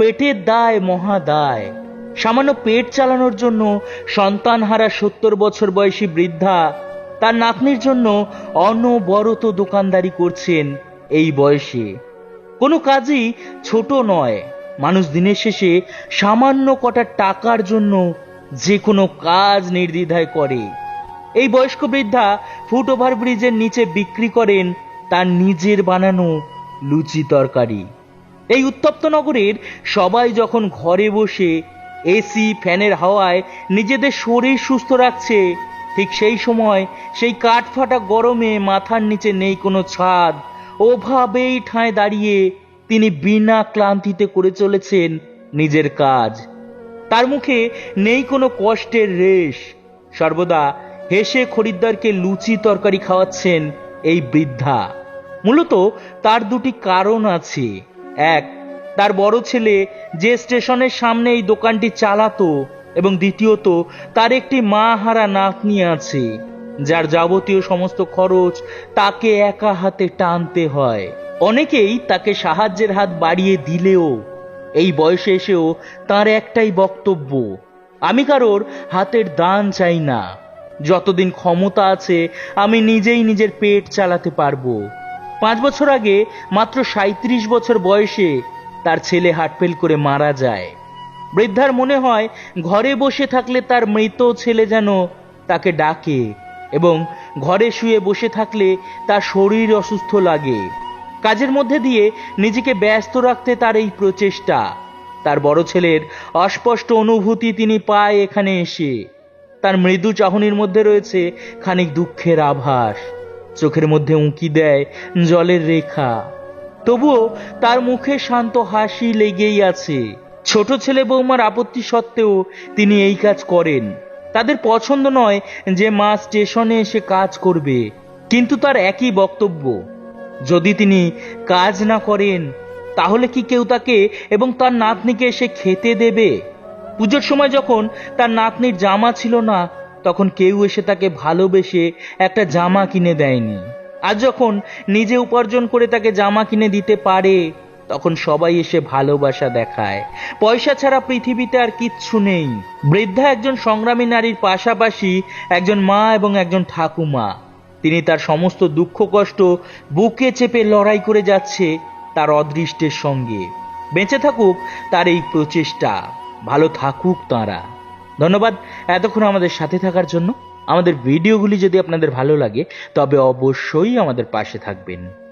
পেটের দায় মহা দায়। সামান্য পেট চালানোর জন্য সন্তানহারা সত্তর বছর বয়সী বৃদ্ধা তার নাতনির জন্য অনবরত দোকানদারি করছেন এই বয়সে। কোনো কাজই ছোট নয়। মানুষ দিনের শেষে সামান্য কটা টাকার জন্য যে কোনো কাজ নির্দ্বিধায় করে। এই বয়স্ক বৃদ্ধা ফুট ওভার ব্রিজের নিচে বিক্রি করেন তার নিজের বানানো লুচি তরকারি। এই উত্তপ্ত নগরের সবাই যখন ঘরে বসে এসি, ফ্যানের হাওয়ায় নিজেদের শরীর সুস্থ রাখছে, ঠিক সেই সময় সেই কাঠফাটা গরমে মাথার নিচে নেই কোনো ছাদ। ওভাবেই ঠায় দাঁড়িয়ে তিনি বিনা ক্লান্তিতে করে চলেছেন নিজের কাজ। তার মুখে নেই কোনো কষ্টের রেশ। সর্বদা হেসে খরিদ্দারকে লুচি তরকারি খাওয়াচ্ছেন এই বৃদ্ধা। মূলত তার দুটি কারণ আছে। এক, তার বড় ছেলে যে স্টেশনের সামনে এই দোকানটি চালাতো, এবং দ্বিতীয়ত, তার একটি মা হারা নাতনি আছে, যার যাবতীয় সমস্ত খরচ তাকে একা হাতে টানতে হয়। অনেকেই তাকে সাহায্যের হাত বাড়িয়ে দিলেও, এই বয়সে এসেও তার একটাই বক্তব্য, আমি কারোর হাতের দান চাই না। যতদিন ক্ষমতা আছে, আমি নিজেই নিজের পেট চালাতে পারব। পাঁচ বছর আগে মাত্র সাঁত্রিশ বছর বয়সে তার ছেলে হার্টফেল করে মারা যায়। বৃদ্ধার মনে হয়, ঘরে বসে থাকলে তার মৃত ছেলে যেন তাকে ডাকে এবং ঘরে শুয়ে বসে থাকলে তার শরীর অসুস্থ লাগে। কাজের মধ্যে দিয়ে নিজেকে ব্যস্ত রাখতে তার এই প্রচেষ্টা। তার বড় ছেলের অস্পষ্ট অনুভূতি তিনি পায় এখানে এসে। তার মৃদু চাহনির মধ্যে রয়েছে খানিক দুঃখের আভাস। চোখের মধ্যে উঁকি দেয় জলের রেখা। তবুও তার মুখে শান্ত হাসি লেগেই আছে। ছোট ছেলে বৌমার আপত্তি সত্ত্বেও তিনি এই কাজ করেন। তাদের পছন্দ নয় যে মা স্টেশনে এসে কাজ করবে, কিন্তু তার একই বক্তব্য। যদি তিনি কাজ না করেন, তাহলে কি কেউ তাকে এবং তার নাতনিকে এসে খেতে দেবে? পুজোর সময় যখন তার নাতনির জামা ছিল না তখন কেউ এসে তাকে ভালোবেসে একটা জামা কিনে দেয়নি। আর যখন নিজে উপার্জন করে তাকে জামা কিনে দিতে পারে, তখন সবাই এসে ভালোবাসা দেখায়। পয়সা ছাড়া পৃথিবীতে আর কিচ্ছু নেই। বৃদ্ধা একজন সংগ্রামী নারীর পাশাপাশি একজন মা এবং একজন ঠাকুমা। তিনি তার সমস্ত দুঃখ কষ্ট বুকে চেপে লড়াই করে যাচ্ছে তার অদৃষ্টের সঙ্গে। বেঁচে থাকুক তার এই প্রচেষ্টা। ভালো থাকুক তাঁরা। ধন্যবাদ এতক্ষণ আমাদের সাথে থাকার জন্য। আমাদের ভিডিওগুলি যদি আপনাদের ভালো লাগে, তবে অবশ্যই আমাদের পাশে থাকবেন।